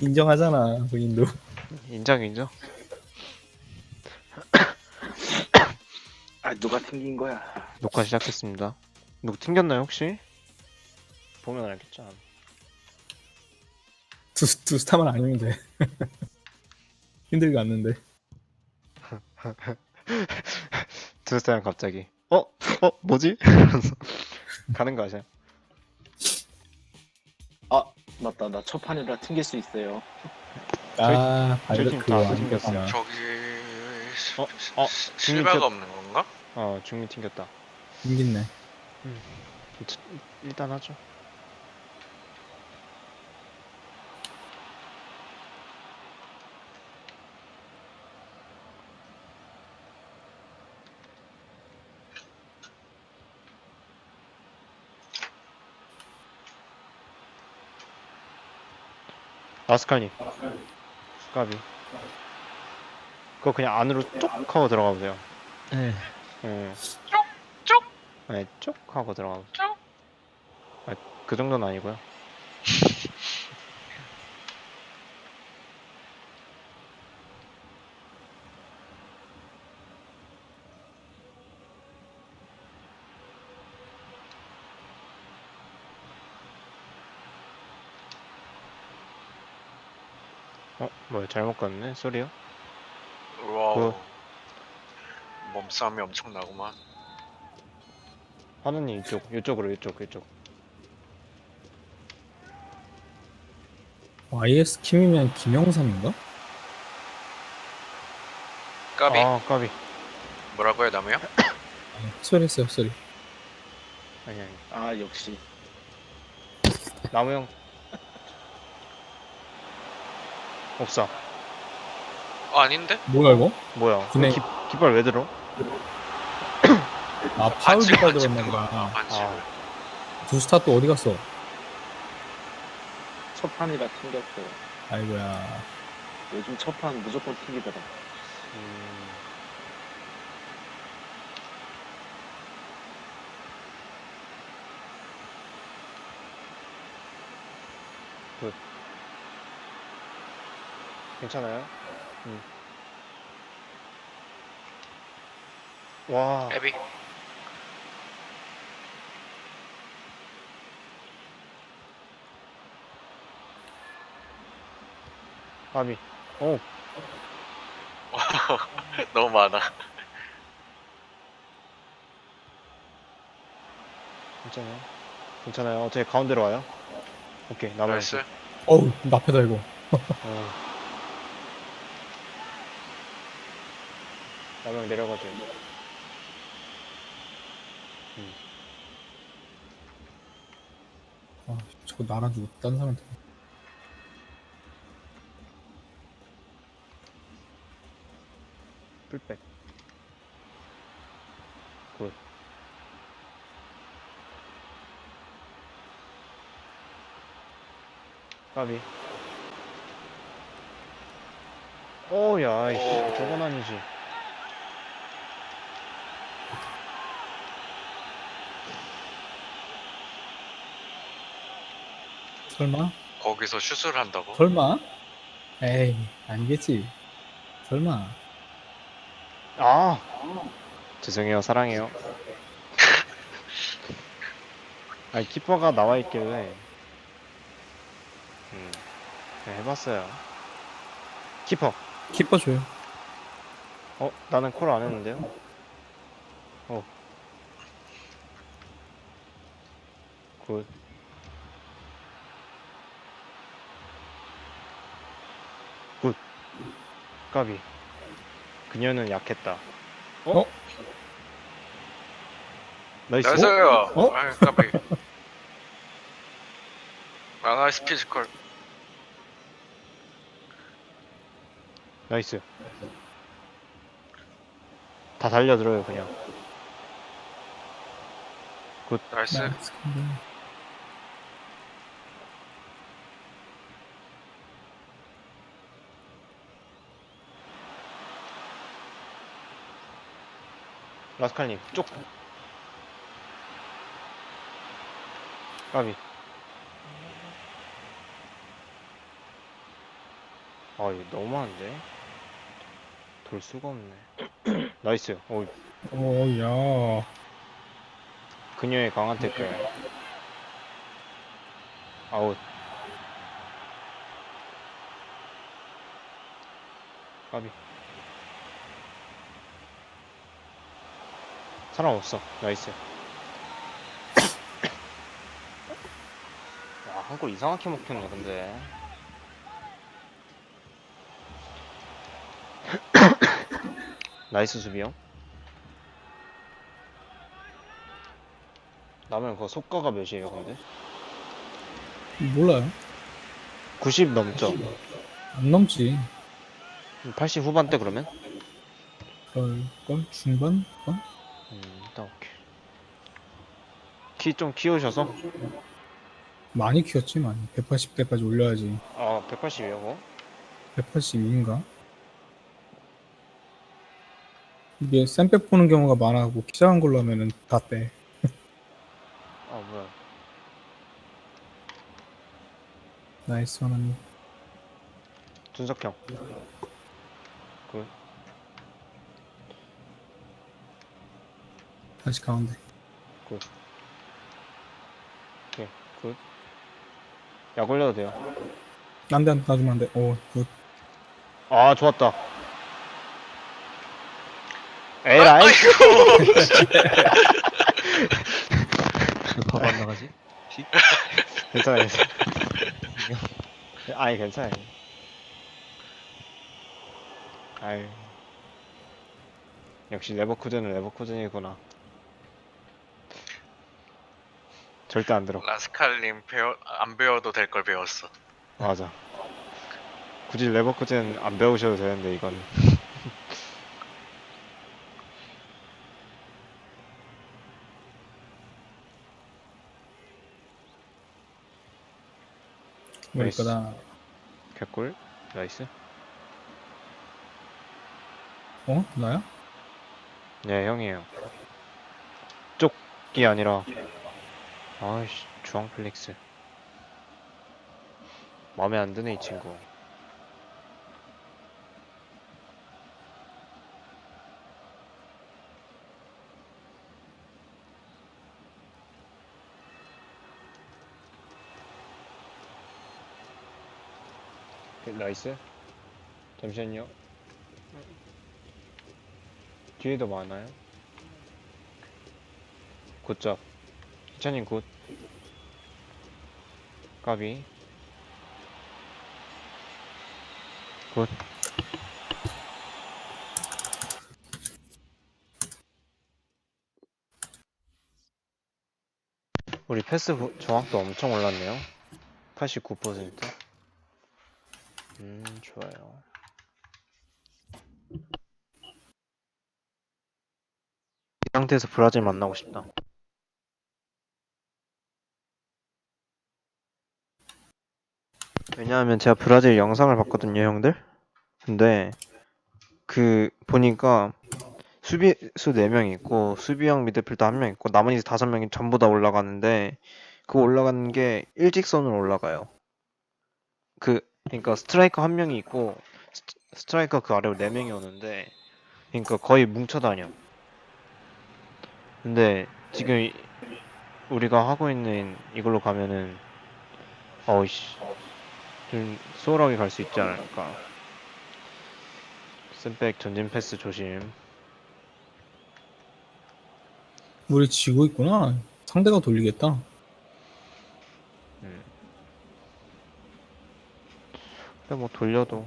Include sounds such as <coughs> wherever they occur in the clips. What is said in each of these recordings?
인정하잖아 본인도 인정 인정. <coughs> 아 누가 튕긴 거야? 녹화 시작했습니다. 누구 튕겼나요 혹시? 보면 알겠죠. 두, 두 스타만 아니면 돼 <laughs> 힘들게 왔는데 <laughs> 두 사람 갑자기 어? 어? 뭐지? <laughs> 이러면서 가는 거 아세요? 아 맞다 나 첫 판이라 튕길 수 있어요. 아 저희 팀다 생겼어요. 저기 어? 어? 실바가 중립- 없는 건가? 어 중립 튕겼다. 힘겠네 일단 하죠. 아스카님 까비 그거 그냥 안으로 쭉 하고 들어가 보세요 네. 예. 쭉! 네, 쭉 하고 들어가 보세요 쭉! 아, 그 정도는 아니고요 <laughs> 어? 뭐야 잘못 갔네? 소리요? 와우 몸싸움이 엄청나구만 하느님 이쪽, 이쪽으로 이쪽, 이쪽 YS 킴이면 김영삼인가? 까비 아 까비 뭐라고요 나무야? <coughs> 아니 헛소리 했어요 헛소리 아니 아니 아 역시 나무 형 없어 아, 아닌데? 뭐야 이거? 뭐야 근데- 깃, 깃발 왜 들어? 아 파울 반칙, 깃발 반칙 들었나 그거. 아, 반칙 아. 두 스타 또 어디 갔어? 첫 판이라 튕겼고 아이고야 요즘 첫판 무조건 튕기더라. 음... 굿 괜찮아요? 음. 와. 까비. 까비 오. <laughs> 너무 많아. 괜찮아요? 괜찮아요. 어차피 가운데로 와요? 오케이 나무 나이스. 어우 나패다 이거. 어. 나명 내려가죠. 아 저거 날아주고 딴 사람한테 풀백. 굿. 까비. 오야, 이씨, 오. 저건 아니지. 설마? 거기서 슛을 한다고? 설마? 에이 아니겠지 설마 아, <laughs> 죄송해요, 사랑해요. <laughs> 아니 키퍼가 나와 있길래, 음, 그냥 해봤어요. 키퍼. 키퍼 줘요 어, 나는 콜 안 했는데요? 어. 굿. 까비. 그녀는 약했다. 어? 나이스. 나이스요 어? 아 까비 아 나이스 피지컬 나이스. 다 달려들어요, 그냥. 나이스 라스칼님, 쪽. 까비. 아 이거 너무 많은데? 돌 수가 없네. <clears throat> 나이스. 오 어, 야. 그녀의 강한 태클. 아웃. 까비 사람 없어 나이스 야 한 골 이상하게 먹혔네 근데 나이스 수비형 나면 그거 속가가 몇이에요 근데? 몰라요. 90 넘죠? 안 넘지. 80 후반대 그러면? 그럴걸? 중반? 번? 음, 일단 오케이. 키 좀 키우셔서? 많이 키웠지, 많이. 180대까지 올려야지. 아, 180이요, 그거? 182인가? 이게 쌤백 보는 경우가 많아고 키 작은 걸로 하면은 다 빼. 아, 뭐야. 나이스 하나님. 준석형. 굿. 다시 가운데. 오케이, 굿. 약 올려도 돼요. 안 돼, 안 돼, 놔주면 안 돼. 오, 굿. 아, 좋았다. 에라이! 바로 안 나가지? 괜찮아, 괜찮아. 아니, 괜찮아요. 아유. 역시 레버쿠젠은 레버쿠젠이구나. 절대 안 들어. 라스칼님 배워 안 배워도 될 걸 배웠어. 맞아. 굳이 레버쿠젠 안 배우셔도 되는데, 이건. <laughs> 왜 나이스. 거다. 개꿀. 나이스. 어? 나야? 네, 형이에요. 쪽이 아니라. 아이씨, 주황 플렉스. 마음에 안 드네, 이 친구. 오케이, 나이스. 잠시만요. 뒤에도 많아요. 굿잡. 희찬님 굿. 까비. 굿. 우리 패스 부- 정확도 엄청 올랐네요. 89%. 음, 좋아요. 이 상태에서 브라질 만나고 싶다. 왜냐하면 제가 브라질 영상을 봤거든요, 형들. 근데 그 보니까 수비수 4명 있고 수비형 미드필더 1명 있고 나머지 5명이 전부 다 올라가는데 그 올라가는 게 일직선으로 올라가요. 그 그러니까 스트라이커 한 명이 있고 스- 스트라이커 그 아래로 4명이 오는데 그러니까 거의 뭉쳐 다녀. 근데 지금 이- 우리가 하고 있는 이걸로 가면은 어이씨 좀 수월하게 갈 수 있지 않을까 샌백 전진 패스 조심 우리 지고 있구나. 상대가 돌리겠다. 음. 근데 뭐 돌려도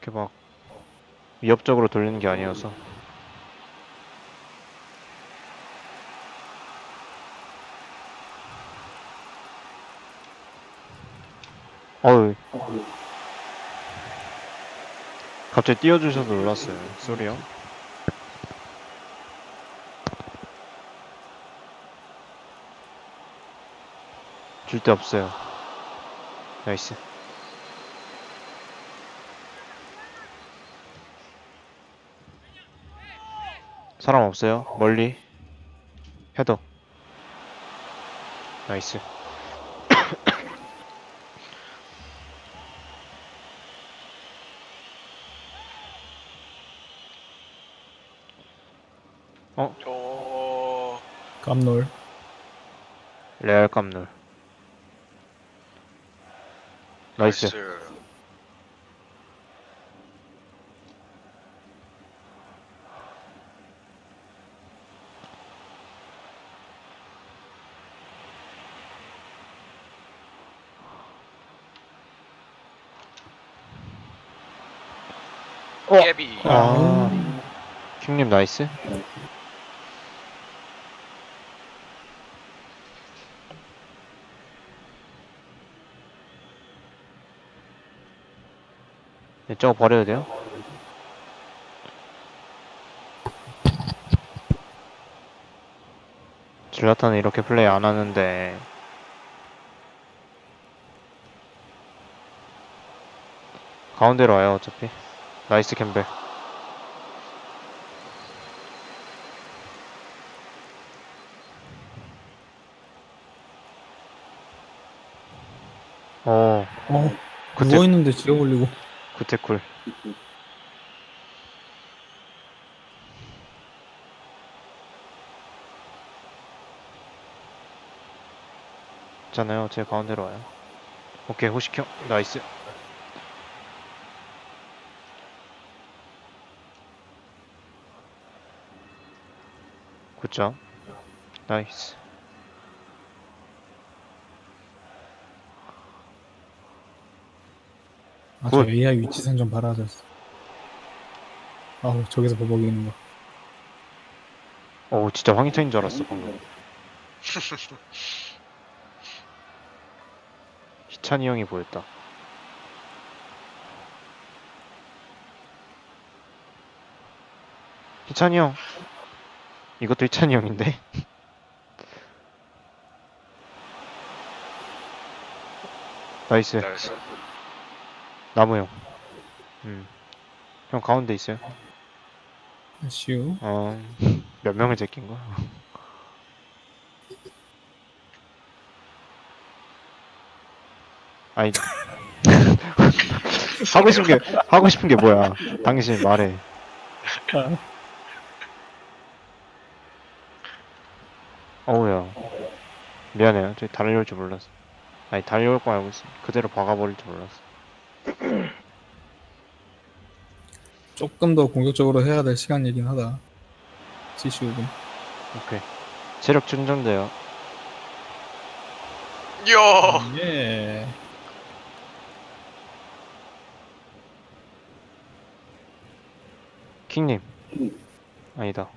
그렇게 막 위협적으로 돌리는 게 아니어서 어우 갑자기 띄워주셔서 놀랐어요. 소리요. 줄 데 없어요. 나이스. 사람 없어요? 멀리? 헤더 나이스 저 깜놀. 레알 깜놀. 나이스. 어. 깨비. 아, 킹님 나이스. 저거 버려도 돼요? 질라타는 이렇게 플레이 안 하는데. 가운데로 와요 어차피. 나이스 캠벨 어. 어, 그때 누워있는데 지가 걸리고. 구테쿨. 있잖아요. 제 가운데로 와요. 오케이 호시켜. 나이스. 굿점. 나이스 아, 저 굿. AI 위치선 좀 바라졌어. 아우, 저기서 버벅이는 거. 오 진짜 황희찬인 줄 알았어 방금 <laughs> 희찬이 형이 보였다 희찬이 형 이것도 희찬이 형인데 <laughs> 나이스 나이스. 나무 형 음. 형 가운데 있어요 슈. 어, <laughs> 몇 명을 제낀 거야? 아니, <laughs> 하고 싶은 게, 하고 싶은 게 뭐야? 당신 말해. 아, 어우야. 미안해요. 저기 달려올 줄 몰랐어. 아니, 달려올 거 알고 있어. 그대로 박아버릴 줄 몰랐어. <clears throat> 조금 더 공격적으로 해야 될 시간이긴 하다. 75분. 오케이. 체력 충전돼요. 야. 예. 킹님. 아니다.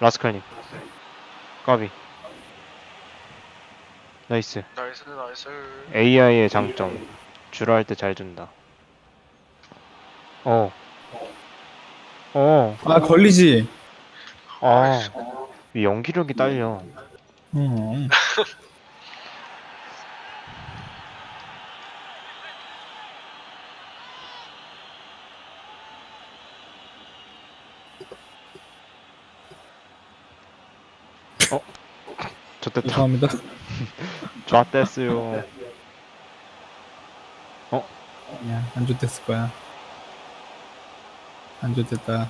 라스칼님. 까비. 나이스. 나이스 나이스. AI의 장점. 주로 할때 잘 준다. 어. 어. 아, 걸리지? 아. 이 연기력이 딸려. 음. <laughs> 좋됐다. 죄송합니다. <laughs> 좋았댔어요. 아니야, 안 좋댔을 거야. 안 좋댔다.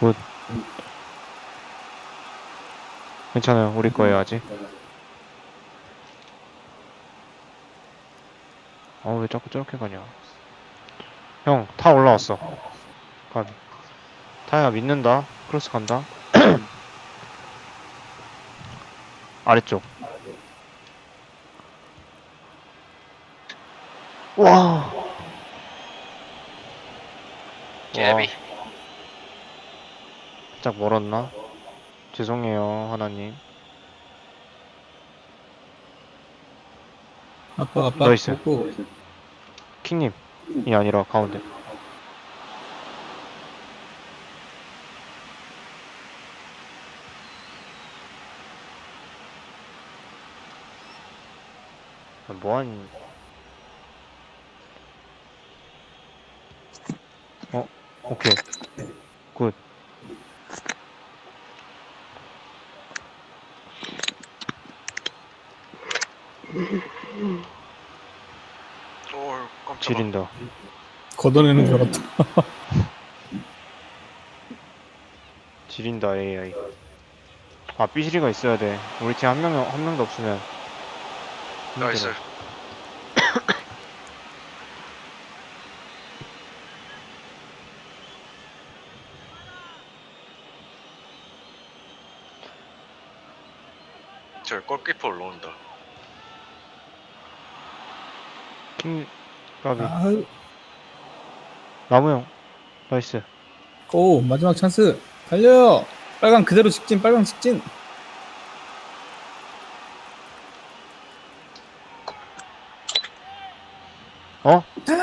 굿. 괜찮아요. 우리 거예요, 아직. 어, 왜 자꾸 저렇게 가냐. 형, 타 올라왔어. 가. 타야 믿는다. 크로스 간다. <clears throat> 아래쪽. 와. 깨비. 살짝 멀었나? 죄송해요, 하나님. 아빠, 아빠. 나이스. 고 킹님. 이 아니라 가운데. 뭐한 어 오케이 굿 오 깜짝아. 지린다. 걷어내는 줄 알았다. 지린다 AI. 아 삐시리가 있어야 돼. 우리 팀 한 명 한 명도 없으면. 나이스. <coughs> 저 골키퍼 올라온다. 킹 까비. 아, 나무 형. 나이스. 오 마지막 찬스 달려. 빨강 그대로 직진. 빨강 직진. 어? 아,